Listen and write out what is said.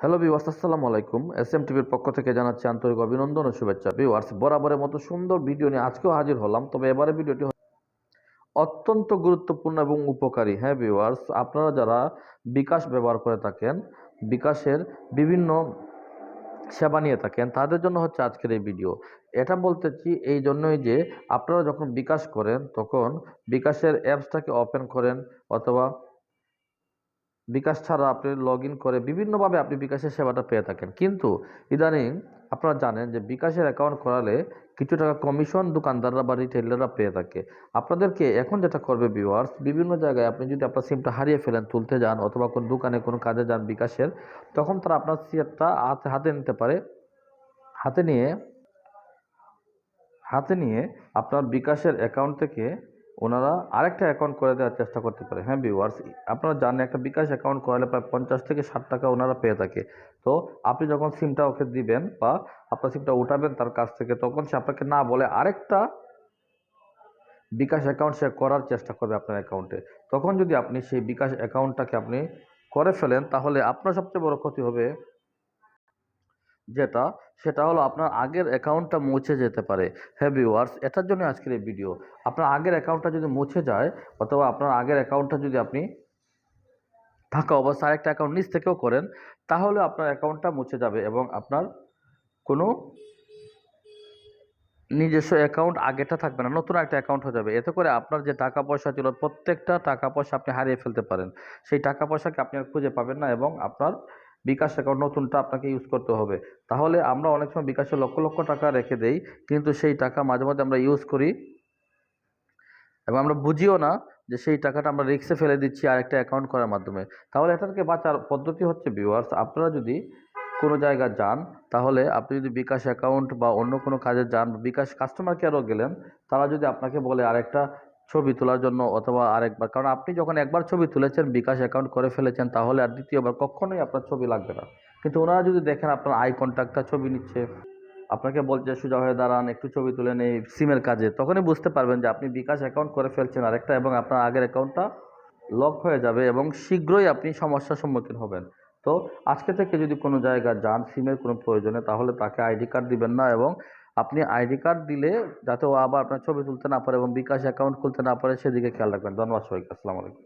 Hello viewers আসসালামু আলাইকুম। S M টিভির পক্ষ থেকে জানাচ্ছি আন্তরিক অভিনন্দন ও শুভেচ্ছা। ভিউয়ার্স বরাবরের মতো সুন্দর ভিডিও নিয়ে আজকেও হাজির হলাম। তবে এবারে ভিডিওটি অত্যন্ত গুরুত্বপূর্ণ এবং উপকারী। হ্যাঁ ভিউয়ার্স আপনারা যারা বিকাশ ব্যবহার করে থাকেন, বিকাশের বিভিন্ন সেবা নিয়ে থাকেন, তাদের জন্য হচ্ছে আজকের এই ভিডিও এটা বলতেছি এই জন্যই যে আপনারা যখন বিকাশ করেন, তখন বিকাশের অ্যাপসটাকে ওপেন করেন অথবা বিকাশ ছাড়া আপনি লগ করে বিভিন্নভাবে আপনি বিকাশের সেবাটা পেয়ে থাকেন। কিন্তু ইদানিং আপনারা জানেন যে বিকাশের অ্যাকাউন্ট করালে কিছু টাকা কমিশন দোকানদাররা বা রিটেলাররা পেয়ে থাকে। আপনাদেরকে এখন যেটা করবে ভিউয়ার্স বিভিন্ন জায়গায় আপনি যদি আপনার সিমটা হারিয়ে ফেলেন, তুলতে যান অথবা কোনো দোকানে কোনো কাজে যান বিকাশের, তখন তারা আপনার সিমটা হাতে হাতে নিতে পারে। হাতে নিয়ে হাতে নিয়ে আপনার বিকাশের অ্যাকাউন্ট থেকে ওনারা আরেকটা অ্যাকাউন্ট করে দেওয়ার চেষ্টা করতে পারে। হ্যাঁ ভিউয়ার্স আপনারা জানেন একটা বিকাশ অ্যাকাউন্ট করালে প্রায় পঞ্চাশ থেকে ষাট টাকা ওনারা পেয়ে থাকে। তো আপনি যখন সিমটা ওকে দিবেন বা আপনার সিমটা উঠাবেন তার কাছ থেকে, তখন সে আপনাকে না বলে আরেকটা বিকাশ অ্যাকাউন্ট সে করার চেষ্টা করবে আপনার অ্যাকাউন্টে তখন যদি আপনি সেই বিকাশ অ্যাকাউন্টটাকে আপনি করে ফেলেন, তাহলে আপনার সবচেয়ে বড় ক্ষতি হবে যেটা, সেটা হলো আপনার আগের অ্যাকাউন্টটা মুছে যেতে পারে। হ্যাঁ ভিউয়ার্স এটার জন্য আজকের এই ভিডিও আপনার আগের অ্যাকাউন্টটা যদি মুছে যায়, অথবা আপনার আগের অ্যাকাউন্টটা যদি আপনি থাকা অবস্থায় আরেকটা অ্যাকাউন্ট নিচ থেকেও করেন, তাহলে আপনার অ্যাকাউন্টটা মুছে যাবে এবং আপনার কোনো নিজস্ব অ্যাকাউন্ট আগেটা থাকবে না, নতুন একটা অ্যাকাউন্ট হয়ে যাবে। এতে করে আপনার যে টাকা পয়সা ছিল, প্রত্যেকটা টাকা পয়সা আপনি হারিয়ে ফেলতে পারেন। সেই টাকা পয়সাকে আপনি আর খুঁজে পাবেন না এবং আপনার বিকাশ অ্যাকাউন্ট নতুনটা আপনাকে ইউজ করতে হবে। তাহলে আমরা অনেক সময় বিকাশে লক্ষ লক্ষ টাকা রেখে দেই, কিন্তু সেই টাকা মাঝে মাঝে আমরা ইউজ করি এবং আমরা বুঝিও না যে সেই টাকাটা আমরা রিক্সে ফেলে দিচ্ছি আর একটা অ্যাকাউন্ট করার মাধ্যমে। তাহলে এটা থেকে বাঁচার পদ্ধতি হচ্ছে ভিউয়ার্স আপনারা যদি কোনো জায়গায় যান, তাহলে আপনি যদি বিকাশ অ্যাকাউন্ট বা অন্য কোনো কাজে যান বিকাশ কাস্টমার কেয়ারও গেলেন, তারা যদি আপনাকে বলে আরেকটা ছবি তোলার জন্য অথবা আরেকবার। কারণ আপনি যখন একবার ছবি তুলেছেন, বিকাশ অ্যাকাউন্ট করে ফেলেছেন, তাহলে আর দ্বিতীয়বার কখনোই আপনার ছবি লাগবে না। কিন্তু ওনারা যদি দেখেন আপনার আই কন্ট্যাক্টটা ছবি নিচ্ছে, আপনাকে বলছে, সোজা হয়ে দাঁড়ান, একটু ছবি তুলে নেই সিমের কাজে। তখনই বুঝতে পারবেন যে আপনি বিকাশ অ্যাকাউন্ট করে ফেলছেন আরেকটা এবং আপনার আগের অ্যাকাউন্টটা লক হয়ে যাবে এবং শীঘ্রই আপনি সমস্যার সম্মুখীন হবেন। তো আজকে থেকে যদি কোনো জায়গায় যান সিমের কোনো প্রয়োজনে, তাহলে তাকে আইডি কার্ড দিবেন না এবং আপনি আইডি কার্ড দিলে যাতে ও আবার আপনার ছবি তুলতে না পারে এবং বিকাশ অ্যাকাউন্ট খুলতে না পারে, সেদিকে খেয়াল রাখবেন। ধন্যবাদ সবাইকে, আসসালামু আলাইকুম।